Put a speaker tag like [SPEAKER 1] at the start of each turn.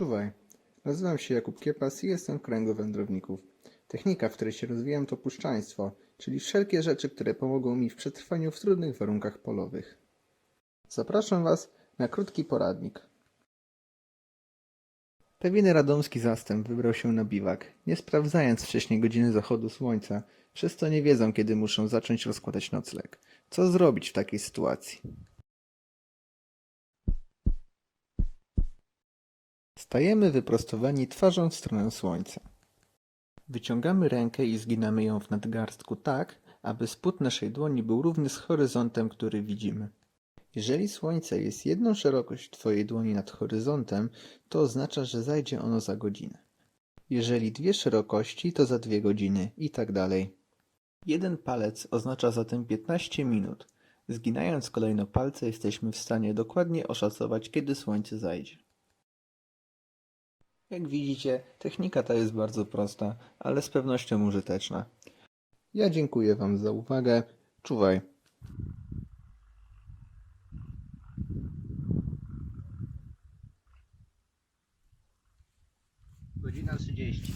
[SPEAKER 1] Czuwaj. Nazywam się Jakub Kiepas i jestem w kręgu wędrowników. Technika, w której się rozwijam, to puszczaństwo, czyli wszelkie rzeczy, które pomogą mi w przetrwaniu w trudnych warunkach polowych. Zapraszam Was na krótki poradnik. Pewien radomski zastęp wybrał się na biwak, nie sprawdzając wcześniej godziny zachodu słońca, przez nie wiedzą, kiedy muszą zacząć rozkładać nocleg. Co zrobić w takiej sytuacji? Stajemy wyprostowani twarzą w stronę słońca. Wyciągamy rękę i zginamy ją w nadgarstku tak, aby spód naszej dłoni był równy z horyzontem, który widzimy. Jeżeli słońce jest jedną szerokość Twojej dłoni nad horyzontem, to oznacza, że zajdzie ono za godzinę. Jeżeli dwie szerokości, to za dwie godziny i tak dalej. Jeden palec oznacza zatem 15 minut. Zginając kolejno palce, jesteśmy w stanie dokładnie oszacować, kiedy słońce zajdzie. Jak widzicie, technika ta jest bardzo prosta, ale z pewnością użyteczna. Ja dziękuję Wam za uwagę. Czuwaj.
[SPEAKER 2] Godzina 30.